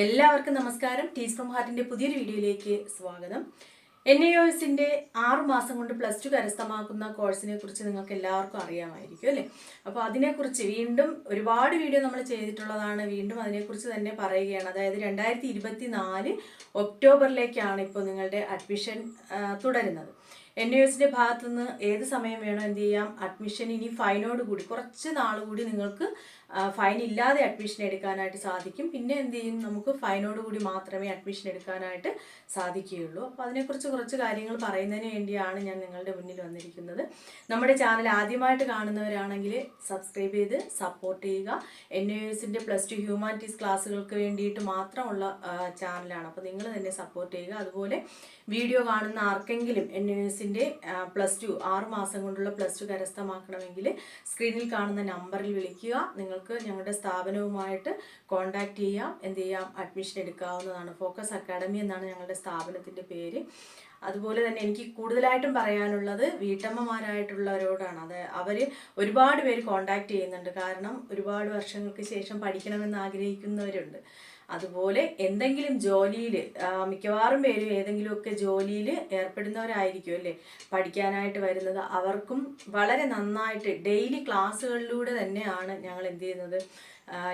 എല്ലാവർക്കും നമസ്കാരം. ടീസ് ഹാർട്ടിന്റെ പുതിയൊരു വീഡിയോയിലേക്ക് സ്വാഗതം. എൻ ഐ ഒസിന്റെ ആറു മാസം കൊണ്ട് പ്ലസ് ടു കരസ്ഥമാക്കുന്ന കോഴ്സിനെ കുറിച്ച് നിങ്ങൾക്ക് എല്ലാവർക്കും അറിയാമായിരിക്കും അല്ലേ? അപ്പോൾ അതിനെക്കുറിച്ച് വീണ്ടും ഒരുപാട് വീഡിയോ നമ്മൾ ചെയ്തിട്ടുള്ളതാണ്. വീണ്ടും അതിനെക്കുറിച്ച് തന്നെ പറയുകയാണ്. അതായത് രണ്ടായിരത്തി ഇരുപത്തി നാല് ഒക്ടോബറിലേക്കാണ് ഇപ്പോൾ നിങ്ങളുടെ അഡ്മിഷൻ തുടരുന്നത്. എൻ യു എസിന്റെ ഭാഗത്തു നിന്ന് ഏത് സമയം വേണോ എന്ത് ചെയ്യാം അഡ്മിഷൻ ഇനി ഫൈനോട് കൂടി. കുറച്ച് നാൾ കൂടി നിങ്ങൾക്ക് ഫൈൻ ഇല്ലാതെ അഡ്മിഷൻ എടുക്കാനായിട്ട് സാധിക്കും. പിന്നെ എന്ത് ചെയ്യും? നമുക്ക് ഫൈനോട് കൂടി മാത്രമേ അഡ്മിഷൻ എടുക്കാനായിട്ട് സാധിക്കുകയുള്ളൂ. അപ്പോൾ അതിനെക്കുറിച്ച് കുറച്ച് കാര്യങ്ങൾ പറയുന്നതിന് വേണ്ടിയാണ് ഞാൻ നിങ്ങളുടെ മുന്നിൽ വന്നിരിക്കുന്നത്. നമ്മുടെ ചാനൽ ആദ്യമായിട്ട് കാണുന്നവരാണെങ്കിൽ സബ്സ്ക്രൈബ് ചെയ്ത് സപ്പോർട്ട് ചെയ്യുക. എൻ യു എസിന്റെ പ്ലസ് ടു ഹ്യൂമാനിറ്റീസ് ക്ലാസ്സുകൾക്ക് വേണ്ടിയിട്ട് മാത്രമുള്ള ചാനലാണ് അപ്പോൾ നിങ്ങൾ തന്നെ സപ്പോർട്ട് ചെയ്യുക. അതുപോലെ വീഡിയോ കാണുന്ന ആർക്കെങ്കിലും എൻ യു എസിന്റെ പ്ലസ് ടു ആറ് മാസം കൊണ്ടുള്ള പ്ലസ് ടു കരസ്ഥമാക്കണമെങ്കിൽ സ്ക്രീനിൽ കാണുന്ന നമ്പറിൽ വിളിക്കുക. നിങ്ങൾക്ക് ഞങ്ങളുടെ സ്ഥാപനവുമായിട്ട് കോൺടാക്റ്റ് ചെയ്യാം. എന്ത് ചെയ്യാം? അഡ്മിഷൻ എടുക്കാവുന്നതാണ്. ഫോക്കസ് അക്കാഡമി എന്നാണ് ഞങ്ങളുടെ സ്ഥാപനത്തിന്റെ പേര്. അതുപോലെ തന്നെ എനിക്ക് കൂടുതലായിട്ടും പറയാനുള്ളത് വീട്ടമ്മമാരായിട്ടുള്ളവരോടാണ്. അത് അവർ ഒരുപാട് പേര് കോണ്ടാക്ട് ചെയ്യുന്നുണ്ട്. കാരണം ഒരുപാട് വർഷങ്ങൾക്ക് ശേഷം പഠിക്കണമെന്ന് ആഗ്രഹിക്കുന്നവരുണ്ട്. അതുപോലെ എന്തെങ്കിലും ജോലിയിൽ മിക്കവാറും പേരും ഏതെങ്കിലുമൊക്കെ ജോലിയിൽ ഏർപ്പെടുന്നവരായിരിക്കും അല്ലേ? പഠിക്കാനായിട്ട് വരുന്നത്. അവർക്കും വളരെ നന്നായിട്ട് ഡെയിലി ക്ലാസ്സുകളിലൂടെ തന്നെയാണ് ഞങ്ങൾ എന്ത് ചെയ്യുന്നത്?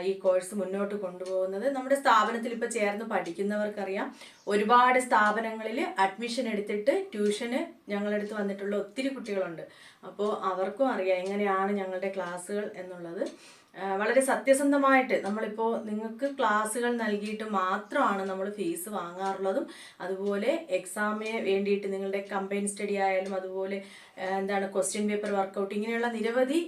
ഈ കോഴ്സ് മുന്നോട്ട് കൊണ്ടുപോകുന്നത്. നമ്മുടെ സ്ഥാപനത്തിൽ ഇപ്പോൾ ചേർന്ന് പഠിക്കുന്നവർക്കറിയാം ഒരുപാട് സ്ഥാപനങ്ങളിൽ അഡ്മിഷൻ എടുത്തിട്ട് ട്യൂഷന് ഞങ്ങളടുത്ത് വന്നിട്ടുള്ള ഒത്തിരി കുട്ടികളുണ്ട്. അപ്പോൾ അവർക്കും അറിയാം എങ്ങനെയാണ് ഞങ്ങളുടെ ക്ലാസ്സുകൾ എന്നുള്ളത്. വളരെ സത്യസന്ധമായിട്ട് നമ്മളിപ്പോൾ നിങ്ങൾക്ക് ക്ലാസ്സുകൾ നൽകിയിട്ട് മാത്രമാണ് നമ്മൾ ഫീസ് വാങ്ങാറുള്ളതും അതുപോലെ എക്സാമിന് വേണ്ടിയിട്ട് നിങ്ങളുടെ കമ്പൈൻ സ്റ്റഡി ആയാലും അതുപോലെ എന്താണ് ക്വസ്റ്റ്യൻ പേപ്പർ വർക്കൗട്ട് ഇങ്ങനെയുള്ള നിരവധി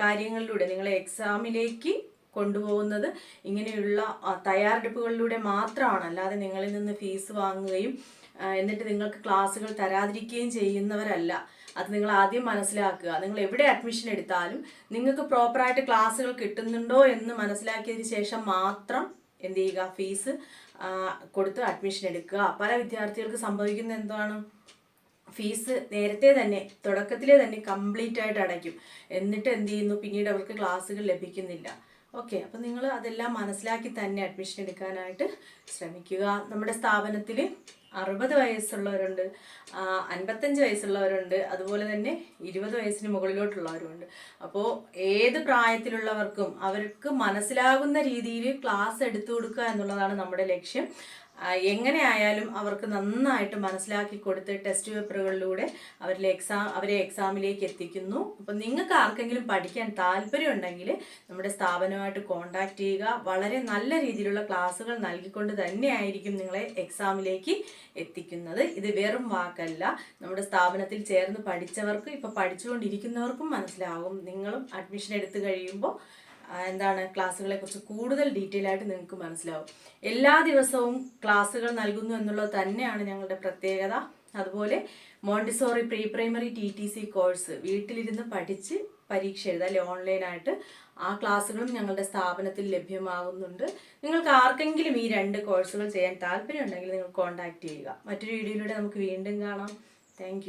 കാര്യങ്ങളിലൂടെ നിങ്ങളെ എക്സാമിലേക്ക് കൊണ്ടുപോകുന്നത് ഇങ്ങനെയുള്ള തയ്യാറെടുപ്പുകളിലൂടെ മാത്രമാണ്. അല്ലാതെ നിങ്ങളിൽ നിന്ന് ഫീസ് വാങ്ങുകയും എന്നിട്ട് നിങ്ങൾക്ക് ക്ലാസ്സുകൾ തരാതിരിക്കുകയും ചെയ്യുന്നവരല്ല. അത് നിങ്ങൾ ആദ്യം മനസ്സിലാക്കുക. നിങ്ങൾ എവിടെ അഡ്മിഷൻ എടുത്താലും നിങ്ങൾക്ക് പ്രോപ്പറായിട്ട് ക്ലാസ്സുകൾ കിട്ടുന്നുണ്ടോ എന്ന് മനസ്സിലാക്കിയതിന് ശേഷം മാത്രം എന്ത് ചെയ്യുക? ഫീസ് കൊടുത്ത് അഡ്മിഷൻ എടുക്കുക. പല വിദ്യാർത്ഥികൾക്ക് സംഭവിക്കുന്നത് എന്താണ്? ഫീസ് നേരത്തെ തന്നെ തുടക്കത്തിലെ തന്നെ കംപ്ലീറ്റ് ആയിട്ട് അടയ്ക്കും. എന്നിട്ട് എന്ത് ചെയ്യുന്നു? പിന്നീട് അവർക്ക് ക്ലാസ്സുകൾ ലഭിക്കുന്നില്ല. ഓക്കെ അപ്പം നിങ്ങൾ അതെല്ലാം മനസ്സിലാക്കി തന്നെ അഡ്മിഷൻ എടുക്കാനായിട്ട് ശ്രമിക്കുക. നമ്മുടെ സ്ഥാപനത്തിൽ അറുപത് വയസ്സുള്ളവരുണ്ട് അൻപത്തഞ്ച് വയസ്സുള്ളവരുണ്ട് അതുപോലെ തന്നെ ഇരുപത് വയസ്സിന് മുകളിലോട്ടുള്ളവരുണ്ട് അപ്പോൾ ഏത് പ്രായത്തിലുള്ളവർക്കും അവർക്ക് മനസ്സിലാകുന്ന രീതിയിൽ ക്ലാസ് എടുത്തു കൊടുക്കുക എന്നുള്ളതാണ് നമ്മുടെ ലക്ഷ്യം. എങ്ങനെ ആയാലും അവർക്ക് നന്നായിട്ട് മനസ്സിലാക്കി കൊടുത്ത് ടെസ്റ്റ് പേപ്പറുകളിലൂടെ അവരിലെ എക്സാം അവരെ എക്സാമിലേക്ക് എത്തിക്കുന്നു. അപ്പം നിങ്ങൾക്ക് ആർക്കെങ്കിലും പഠിക്കാൻ താല്പര്യമുണ്ടെങ്കിൽ നമ്മുടെ സ്ഥാപനമായിട്ട് കോൺടാക്ട് ചെയ്യുക. വളരെ നല്ല രീതിയിലുള്ള ക്ലാസ്സുകൾ നൽകിക്കൊണ്ട് തന്നെയായിരിക്കും നിങ്ങളെ എക്സാമിലേക്ക് എത്തിക്കുന്നത്. ഇത് വെറും വാക്കല്ല. നമ്മുടെ സ്ഥാപനത്തിൽ ചേർന്ന് പഠിച്ചവർക്കും ഇപ്പോൾ പഠിച്ചുകൊണ്ടിരിക്കുന്നവർക്കും മനസ്സിലാകും നിങ്ങളും അഡ്മിഷൻ എടുത്തു കഴിയുമ്പോൾ എന്താണ് ക്ലാസ്സുകളെ കുറിച്ച് കൂടുതൽ ഡീറ്റെയിൽ ആയിട്ട് നിങ്ങൾക്ക് മനസ്സിലാവും. എല്ലാ ദിവസവും ക്ലാസ്സുകൾ നൽകുന്നു എന്നുള്ളത് തന്നെയാണ് ഞങ്ങളുടെ പ്രത്യേകത. അതുപോലെ Montessori pre primary T T C course വീട്ടിലിരുന്ന് പഠിച്ച് പരീക്ഷ എഴുതാം അല്ലെ ഓൺലൈനായിട്ട് ആ ക്ലാസ്സുകളും ഞങ്ങളുടെ സ്ഥാപനത്തിൽ ലഭ്യമാകുന്നുണ്ട്. നിങ്ങൾക്ക് ആർക്കെങ്കിലും ഈ രണ്ട് കോഴ്സുകൾ ചെയ്യാൻ താല്പര്യമുണ്ടെങ്കിൽ നിങ്ങൾ കോൺടാക്ട് ചെയ്യുക. മറ്റൊരു വീഡിയോയിലൂടെ നമുക്ക് വീണ്ടും കാണാം. താങ്ക്